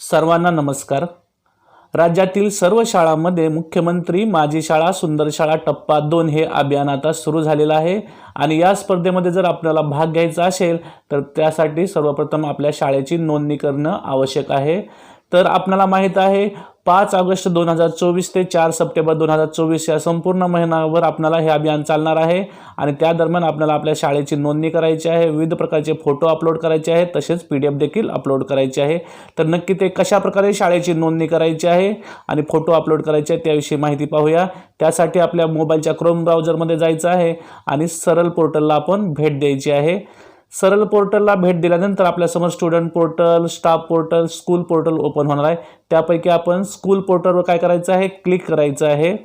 सर्वांना नमस्कार. राज्यातील सर्व शाळांमध्ये मुख्यमंत्री माझी शाळा सुंदर शाळा टप्पा दोन हे अभियान आता सुरू झालेलं आहे. आणि या स्पर्धेमध्ये जर आपल्याला भाग घ्यायचा असेल तर त्यासाठी सर्वप्रथम आपल्या शाळेची नोंदणी करणं आवश्यक आहे. तर आपल्याला माहीत आहे पाच ऑगस्ट दोन हजार चोवीस ते चार सप्टेंबर दोन हजार चोवीस या संपूर्ण महिनाभर आपल्याला हे अभियान चालणार आहे. आणि त्या दरम्यान आपल्याला आपल्या शाळेची नोंदणी करायची आहे विविध प्रकारचे फोटो अपलोड करायचे आहेत तसेच पी डी एफ देखील अपलोड करायचे आहे. तर नक्की ते कशा प्रकारे शाळेची नोंदणी करायची आहे आणि फोटो अपलोड करायचे आहे त्याविषयी माहिती पाहूया. त्यासाठी आपल्या मोबाईलच्या क्रोम ब्राउझरमध्ये जायचं आहे आणि सरळ पोर्टलला आपण भेट द्यायची आहे. सरल पोर्टलला भेट दिल्यानंतर आपल्यासमोर student portal staff portal school portal open होणार आहे. त्यापैकी आपण स्कूल पोर्टलवर काय करायचं आहे? क्लिक करायचं आहे.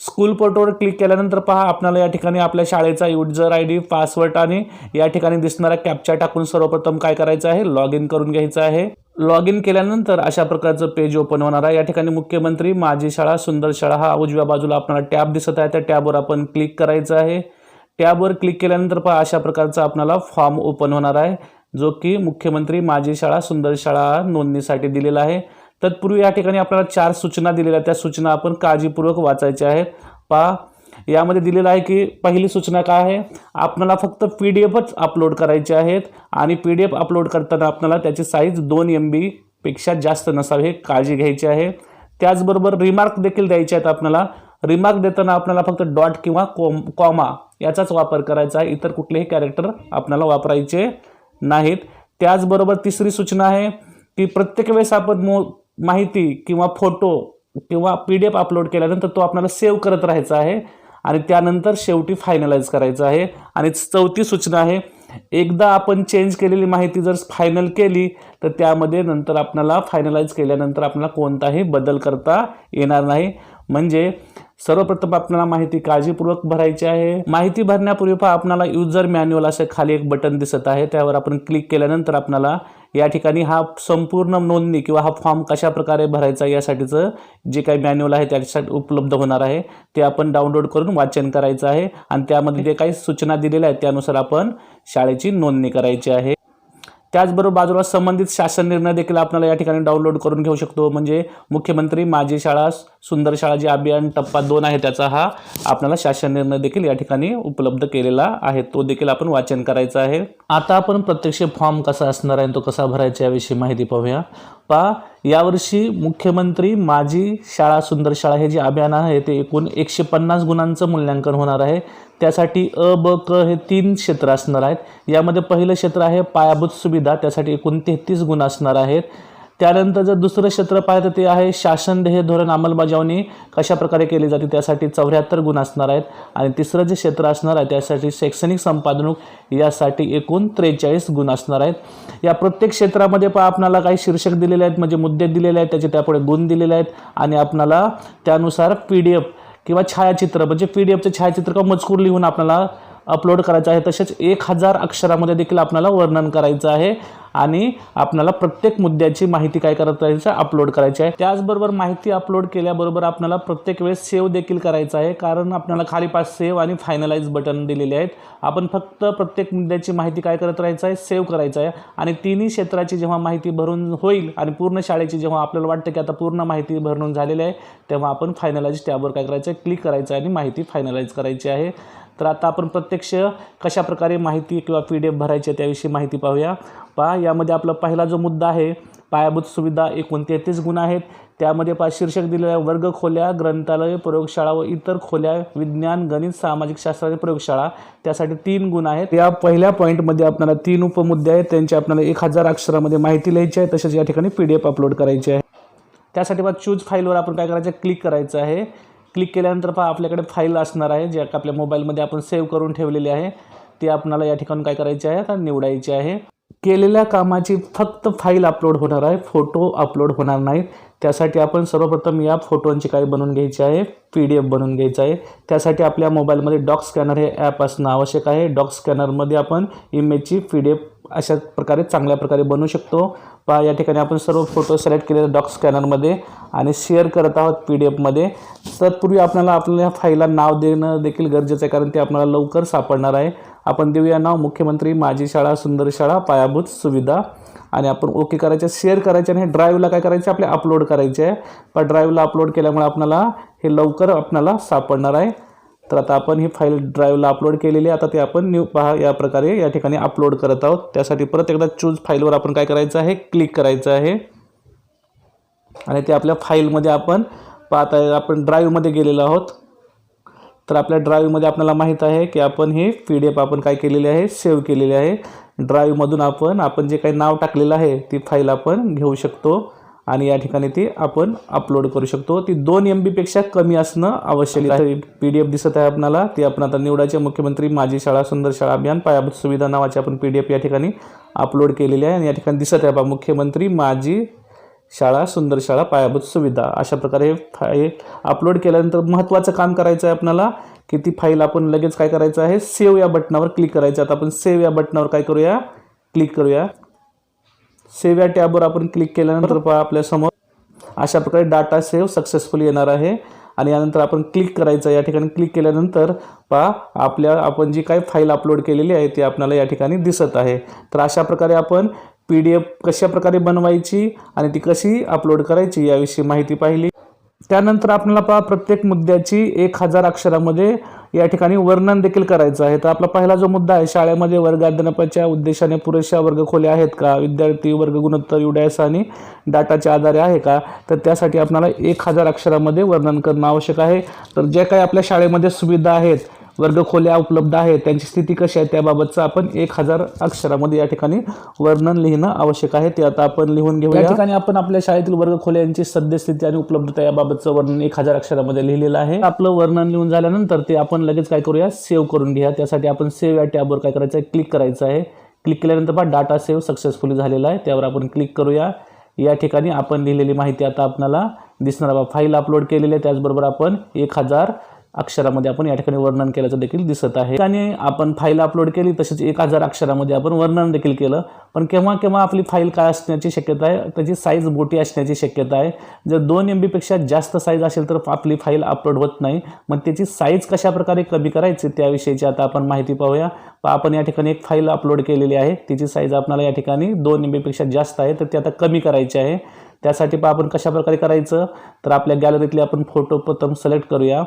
स्कूल पोर्टलवर क्लिक केल्यानंतर पहा आपल्याला या ठिकाणी आपल्या शाळेचा युजर आय डी पासवर्ड आणि या ठिकाणी दिसणारा कॅप्चा टाकून सर्वप्रथम काय करायचं आहे? लॉग इन करून घ्यायचं आहे. लॉग इन केल्यानंतर अशा प्रकारचं पेज ओपन होणार आहे. या ठिकाणी मुख्यमंत्री माझी शाळा सुंदर शाळा हा उजव्या बाजूला आपल्याला टॅब दिसत आहे. त्या टॅबवर आपण क्लिक करायचं आहे. टॅबवर क्लिक केल्यानंतर पहा अशा प्रकारचा आपल्याला फॉर्म ओपन होणार आहे जो की मुख्यमंत्री माझी शाळा सुंदर शाळा नोंदणीसाठी दिलेला आहे. तत्पूर्वी या ठिकाणी आपल्याला चार सूचना दिलेल्या आहेत. त्या सूचना आपण काळजीपूर्वक वाचायच्या आहेत. पहा यामध्ये दिलेलं आहे की पहिली सूचना काय आहे? आपल्याला फक्त पी डी एफच अपलोड करायचे आहेत आणि पी डी एफ अपलोड करताना आपल्याला त्याची साईज दोन एम बीपेक्षा जास्त नसावी हे काळजी घ्यायची आहे. त्याचबरोबर रिमार्क देखील द्यायचे आहेत आपल्याला रिमार्क देताना आपल्याला फक्त डॉट किंवा कोम कॉमा याचाच वापर करायचा आहे. इतर कुठलेही कॅरेक्टर आपल्याला वापरायचे नाहीत. त्याचबरोबर तिसरी सूचना आहे की प्रत्येक वेळेस आपण मो माहिती किंवा फोटो किंवा पी डी एफ अपलोड केल्यानंतर तो आपल्याला सेव्ह करत राहायचा आहे. आणि त्यानंतर शेवटी फायनलाइज करायचं आहे. आणि चौथी सूचना आहे एकदा आपण चेंज केलेली माहिती जर फायनल केली तर त्यामध्ये नंतर आपल्याला फायनलाइज केल्यानंतर आपल्याला कोणताही बदल करता येणार नाही. म्हणजे सर्वप्रथम आपल्याला माहिती काळजीपूर्वक भरायची आहे. माहिती भरण्यापूर्वी पहा आपल्याला युजर मॅन्युअल असं खाली एक बटन दिसत आहे. त्यावर आपण क्लिक केल्यानंतर आपल्याला या ठिकाणी हा संपूर्ण नोंदणी किंवा हा फॉर्म कशा प्रकारे भरायचा यासाठीचं जे काही मॅन्युअल आहे त्याच्यासाठी उपलब्ध होणार आहे. ते आपण डाउनलोड करून वाचन करायचं आहे. आणि त्यामध्ये जे काही सूचना दिलेल्या आहेत त्यानुसार आपण शाळेची नोंदणी करायची आहे. त्याचबरोबर बाजूला संबंधित शासन निर्णय देखील आपल्याला या ठिकाणी डाउनलोड करून घेऊ शकतो. म्हणजे मुख्यमंत्री माझी शाळा सुंदर शाळा जे अभियान टप्पा दोन आहे त्याचा हा आपल्याला शासन निर्णय देखील या ठिकाणी उपलब्ध केलेला आहे. तो देखील आपण वाचन करायचा आहे. आता आपण प्रत्यक्ष फॉर्म कसा असणार आहे आणि तो कसा भरायचा याविषयी माहिती पाहूया. पहा यावर्षी मुख्यमंत्री माझी शाळा सुंदर शाळा हे जे अभियान आहे ते एकूण एकशे पन्नास गुणांचं मूल्यांकन होणार आहे. त्यासाठी अ ब क हे तीन क्षेत्र असणार आहेत. यामध्ये पहिलं क्षेत्र आहे पायाभूत सुविधा त्यासाठी एकूण तेहतीस गुण असणार आहेत. त्यानंतर जर दुसरं क्षेत्र पाहिलं ते आहे शासन धोरण अंमलबजावणी कशा प्रकारे केली जाते त्यासाठी चौऱ्याहत्तर गुण असणार आहेत. आणि तिसरं जे क्षेत्र असणार आहे त्यासाठी शैक्षणिक संपादनूक यासाठी एकूण त्रेचाळीस गुण असणार आहेत. या प्रत्येक क्षेत्रामध्ये पण आपणाला काही शीर्षक दिलेले आहेत म्हणजे मुद्दे दिलेले आहेत त्याचे त्यापुढे गुण दिलेले आहेत आणि आपणाला त्यानुसार पी डी एफ किंवा छायाचित्र म्हणजे पी डी एफचे छायाचित्र किंवा मजकूर लिहून आपल्याला अपलोड करायचं आहे तसेच एक हजार अक्षरामध्ये देखील आपल्याला वर्णन करायचं आहे. आणि आपल्याला प्रत्येक मुद्द्याची माहिती काय करत राहायचं अपलोड करायची आहे. त्याचबरोबर माहिती अपलोड केल्याबरोबर आपल्याला प्रत्येक वेळेस सेव्ह देखील करायचं आहे. कारण आपल्याला खाली पाच सेव्ह आणि फायनलाइज बटन दिलेले आहेत. आपण फक्त प्रत्येक मुद्द्याची माहिती काय करत राहायचं आहे? सेव्ह करायचं आहे. आणि तिन्ही क्षेत्राची जेव्हा माहिती भरून होईल आणि पूर्ण शाळेची जेव्हा आपल्याला वाटतं की आता पूर्ण माहिती भरून झालेली आहे तेव्हा आपण फायनलाइज टॅबवर काय करायचं आहे? क्लिक करायचं आहे आणि माहिती फायनलाइज करायची आहे. तर आता आपण प्रत्यक्ष कशा प्रकारे माहिती किंवा पी डी एफ भरायची आहे त्याविषयी माहिती पाहूया. पहा यामध्ये आपला पहिला जो मुद्दा आहे पायाभूत सुविधा एकूण तेहतीस गुण आहेत. त्यामध्ये पा. शीर्षक दिलेल्या वर्ग खोल्या ग्रंथालय प्रयोगशाळा व इतर खोल्या विज्ञान गणित सामाजिक शास्त्र आणि प्रयोगशाळा त्यासाठी तीन गुण आहेत. या पहिल्या पॉईंटमध्ये आपल्याला तीन उपमुद्दे आहेत. त्यांची आपल्याला एक हजार अक्षरामध्ये माहिती लिहायची आहे. तसेच या ठिकाणी पी डी एफ अपलोड करायची आहे. त्यासाठी पहा चूज फाईलवर आपण काय करायचं क्लिक करायचं आहे. क्लिक केल्यानंतर पहा आपल्याकडे फाईल असणार आहे जे आपल्या मोबाईलमध्ये आपण सेव्ह करून ठेवलेली आहे. ती आपल्याला या ठिकाणी काय करायची आहे? तर निवडायची आहे. केलेल्या कामाची फक्त फाईल अपलोड होणार आहे फोटो अपलोड होणार नाहीत त्यासाठी आपण सर्वप्रथम या फोटोंची काय बनवून घ्यायची आहे? पी डी एफ बनवून घ्यायचं आहे. त्यासाठी आपल्या मोबाईलमध्ये डॉक स्कॅनर हे ॲप असणं आवश्यक आहे. डॉक स्कॅनरमध्ये आपण इमेजची पी डी एफ अशा प्रकारे चांगल्या प्रकारे बनवू शकतो. पहा या ठिकाणी आपण सर्व फोटो सिलेक्ट केलेले डॉक स्कॅनरमध्ये आणि शेअर करत आहोत पी डी एफमध्ये तत्पूर्वी आपल्याला आपल्या फाईलला नाव देणं देखील गरजेचं आहे कारण ते आपल्याला लवकर सापडणार आहे. आपण देऊया नाव मुख्यमंत्री माझी शाळा सुंदर शाळा पायाभूत सुविधा. आणि आपण ओके करायचं शेअर करायचे आणि हे ड्राईव्हला काय करायचं? आपले अपलोड करायचे. आहे पण ड्राईव्हला अपलोड केल्यामुळे आपल्याला हे लवकर आपल्याला सापडणार आहे. तर आता आपण ही फाईल ड्राईव्हला अपलोड केलेली आहे. आता ते आपण न्यू पहा या प्रकारे या ठिकाणी अपलोड करत आहोत. त्यासाठी परत एकदा चूज फाईलवर आपण काय करायचं आहे? क्लिक करायचं आहे. आणि ते आपल्या फाईलमध्ये आपण पाहत आहे आपण ड्राईव्हमध्ये गेलेलो आहोत. तर आपल्या ड्राईव्हमध्ये आपल्याला माहीत आहे की आपण हे पी डी एफ आपण काय केलेली आहे? सेव्ह केलेली आहे. ड्राईव्हमधून आपण आपण जे काही नाव टाकलेलं आहे ती फाईल आपण घेऊ शकतो. आणि या ठिकाणी ती आपण अपलोड करू शकतो. ती दोन एम बीपेक्षा कमी असणं आवश्यक आहे. पी डी एफ दिसत आहे आपल्याला ती आपण आता निवडाचे मुख्यमंत्री माझी शाळा सुंदर शाळा अभियान पायाभूत सुविधा नावाची आपण पी डी एफ या ठिकाणी अपलोड केलेली आहे. आणि या ठिकाणी दिसत आहे बा मुख्यमंत्री माझी शाळा सुंदर शाळा पायाभूत सुविधा. अशा प्रकारे फाईल अपलोड केल्यानंतर महत्त्वाचं काम करायचं आहे आपल्याला की ती फाईल आपण लगेच काय करायचं आहे? सेव्ह या बटनावर क्लिक करायचं आता आपण सेव्ह या बटनावर काय करूया? क्लिक करूया. सेव्ह या टॅबवर आपण क्लिक केल्यानंतर पहा आपल्यासमोर अशा प्रकारे डाटा सेव्ह सक्सेसफुल येणार आहे. आणि यानंतर आपण क्लिक करायचं या ठिकाणी क्लिक केल्यानंतर पहा आपल्या आपण जी काही फाईल अपलोड केलेली आहे ती आपल्याला या ठिकाणी दिसत आहे. तर अशा प्रकारे आपण पी डी एफ कशा प्रकारे बनवायची आणि ती कशी अपलोड करायची याविषयी माहिती पाहिली. त्यानंतर आपल्याला पहा प्रत्येक मुद्द्याची एक हजार अक्षरामध्ये या ठिकाणी वर्णन देखील करायचं आहे. तर आपला पहिला जो मुद्दा आहे शाळेमध्ये वर्गाध्यापाच्या उद्देशाने पुरेशा वर्गखोल्या आहेत का? विद्यार्थी वर्ग गुणोत्तर युडॅस आणि डाटाच्या आधारे आहे का? तर त्यासाठी आपल्याला एक हजार अक्षरामध्ये वर्णन करणं आवश्यक आहे. तर जे काही आपल्या शाळेमध्ये सुविधा आहेत वर्गखोल्या उपलब्ध आहेत. त्यांची स्थिती कशी आहे त्याबाबतचं आपण एक हजार अक्षरामध्ये या ठिकाणी वर्णन लिहिणं आवश्यक आहे. ते आता आपण लिहून घेऊ या ठिकाणी आपण आपल्या शाळेतील वर्गखोल्यांची सद्यस्थिती आणि उपलब्धता याबाबतचं वर्णन एक हजार अक्षरामध्ये लिहिलेलं आहे. आपलं वर्णन लिहून झाल्यानंतर ते आपण लगेच काय करूया? सेव्ह करून घ्या. त्यासाठी आपण सेव्ह या टॅबवर काय करायचं आहे? क्लिक करायचं आहे. क्लिक केल्यानंतर पहा डाटा सेव्ह सक्सेसफुली झालेला आहे. त्यावर आपण क्लिक करूया. या ठिकाणी आपण लिहिलेली माहिती आता आपल्याला दिसणार फाईल अपलोड केलेली आहे. त्याचबरोबर आपण एक हजार अक्षरामध्ये आपण या ठिकाणी वर्णन केल्याचं देखील दिसत आहे. आणि आपण फाईल अपलोड केली तसेच एक हजार अक्षरामध्ये आपण वर्णन देखील केलं. पण केव्हा केव्हा आपली फाईल काय असण्याची शक्यता आहे त्याची साईज मोठी असण्याची शक्यता आहे. जर दोन एम बीपेक्षा जास्त साईज असेल तर आपली फाईल अपलोड होत नाही. मग त्याची साईज कशा प्रकारे कमी करायची त्याविषयीची आता आपण माहिती पाहूया. आपण या ठिकाणी एक फाईल अपलोड केलेली आहे. तिची साईज आपल्याला या ठिकाणी दोन एम बीपेक्षा जास्त आहे तर ती आता कमी करायची आहे. त्यासाठी पहा आपण कशा प्रकारे करायचं? तर आपल्या गॅलरीतले आपण फोटो प्रथम सिलेक्ट करूया.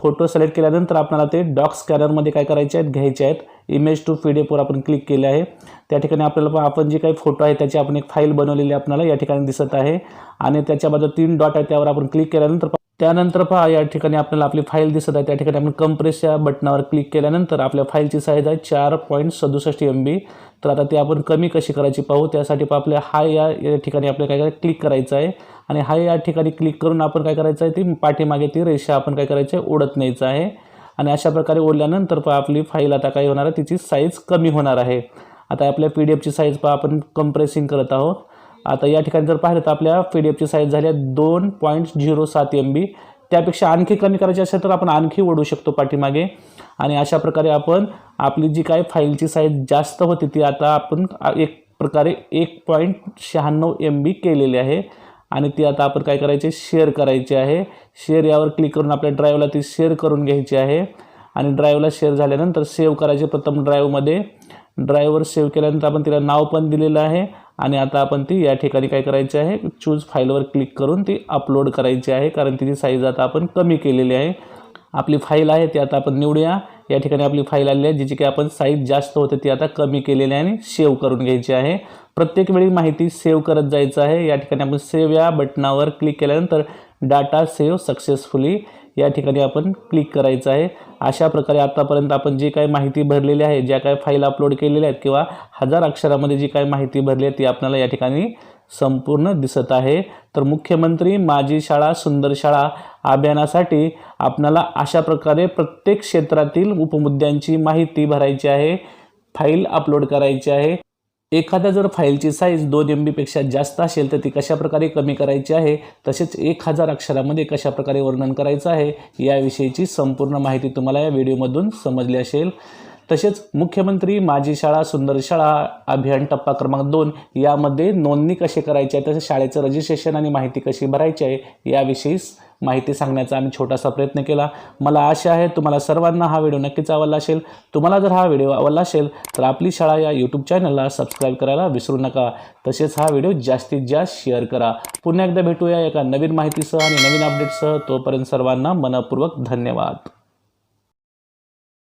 फोटो सिलेक्ट केल्यानंतर आपल्याला ते डॉक स्कॅनरमध्ये काय करायचे आहेत घ्यायचे आहेत. इमेज टू पी डी एफवर आपण क्लिक केले आहे. त्या ठिकाणी आपल्याला पहा आपण जे काही फोटो आहे त्याची आपण एक फाईल बनवलेली आपल्याला या ठिकाणी दिसत आहे. आणि त्याच्या बाजूला तीन डॉट आहे त्यावर आपण क्लिक केल्यानंतर त्यानंतर पहा या ठिकाणी आपल्याला आपली फाईल दिसत आहे. त्या ठिकाणी आपण कंप्रेस या बटनावर क्लिक केल्यानंतर आपल्या फाईलची साईज आहे चार पॉईंट सदुसष्ट एम बी तर आता ती आपण कमी कशी करायची पाहू? त्यासाठी पण आपल्या हाय या या ठिकाणी आपल्याला काय क्लिक करायचं आहे? आणि हा या ठिकाणी क्लिक करून आपण काय करायचं आहे ती पाठीमागे ती रेषा आपण काय करायचं आहे ओढत न्यायचं आहे. आणि अशा प्रकारे ओढल्यानंतर पहा आपली फाईल आता काय होणार आहे तिची साईज कमी होणार आहे. आता आपल्या पी डी एफची साईज पहा आपण कंप्रेसिंग करत आहोत. आता या ठिकाणी जर पाहिलं तर आपल्या पी डी एफची साईज झाली आहे दोन पॉईंट झिरो सात एम बी त्यापेक्षा आणखी कमी करायची असेल तर आपण आणखी ओढू शकतो पाठीमागे. आणि अशा प्रकारे आपण आपली जी काय फाईलची साईज जास्त होती ती आता आपण एक प्रकारे एक पॉईंट शहाण्णव एम बी केलेली आहे. आणि ती आता आपण काय करायचे? शेअर करायची आहे. शेअर यावर क्लिक करून आपल्या ड्राईव्हला ती शेअर करून घ्यायची आहे. आणि ड्राईव्हला शेअर झाल्यानंतर सेव्ह करायचे प्रथम ड्राईव्हमध्ये ड्राईव्हवर सेव्ह केल्यानंतर आपण तिला नाव पण दिलेलं आहे. आणि आता आपण ती या ठिकाणी काय करायची आहे? चूज फाईलवर क्लिक करून ती अपलोड करायची आहे. कारण तिची साईज आता आपण कमी केलेली आहे. आपली फाईल आहे ती आता आपण निवडूया. या ठिकाणी आपली फाईल आलेली आहे जिची की आपण साईज जास्त होते ती आता कमी केलेली आहे आणि सेव्ह करून घ्यायची आहे. प्रत्येक वेळी माहिती सेव्ह करत जायचं आहे. या ठिकाणी आपण सेव्ह या बटनावर क्लिक केल्यानंतर डाटा सेव्ह सक्सेसफुली या ठिकाणी आपण क्लिक करायचं आहे. अशा प्रकारे आत्तापर्यंत आपण जी काही माहिती भरलेली आहे ज्या काही फाईल अपलोड केलेल्या आहेत किंवा हजार अक्षरामध्ये जी काही माहिती भरली आहे ती आपल्याला या ठिकाणी संपूर्ण दिसत आहे. तर मुख्यमंत्री माझी शाळा सुंदर शाळा अभियानासाठी आपल्याला अशा प्रकारे प्रत्येक क्षेत्रातील उपमुद्द्यांची माहिती भरायची आहे. फाईल अपलोड करायची आहे. एखाद्या जर फाईलची साईज दोन एम बीपेक्षा जास्त असेल तर ती कशाप्रकारे कमी करायची आहे? तसेच एक हजार अक्षरामध्ये कशाप्रकारे वर्णन करायचं आहे? याविषयीची संपूर्ण माहिती तुम्हाला या व्हिडिओमधून समजली असेल. तसेच मुख्यमंत्री माझी शाळा सुंदर शाळा अभियान टप्पा क्रमांक दोन यामध्ये नोंदणी कशी करायची आहे तसेच शाळेचं रजिस्ट्रेशन आणि माहिती कशी भरायची आहे याविषयी माहिती सांगण्याचा आम्ही छोटासा प्रयत्न केला. मला आशा आहे तुम्हाला सर्वांना हा व्हिडिओ नक्कीच आवडला असेल. तुम्हाला जर हा व्हिडिओ आवडला असेल तर आपली शाळा या यूट्यूब चॅनलला सबस्क्राईब करायला विसरू नका. तसेच हा व्हिडिओ जास्तीत जास्त शेअर करा. पुन्हा एकदा भेटूया एका नवीन माहितीसह आणि नवीन अपडेटसह तोपर्यंत सर्वांना मनपूर्वक धन्यवाद.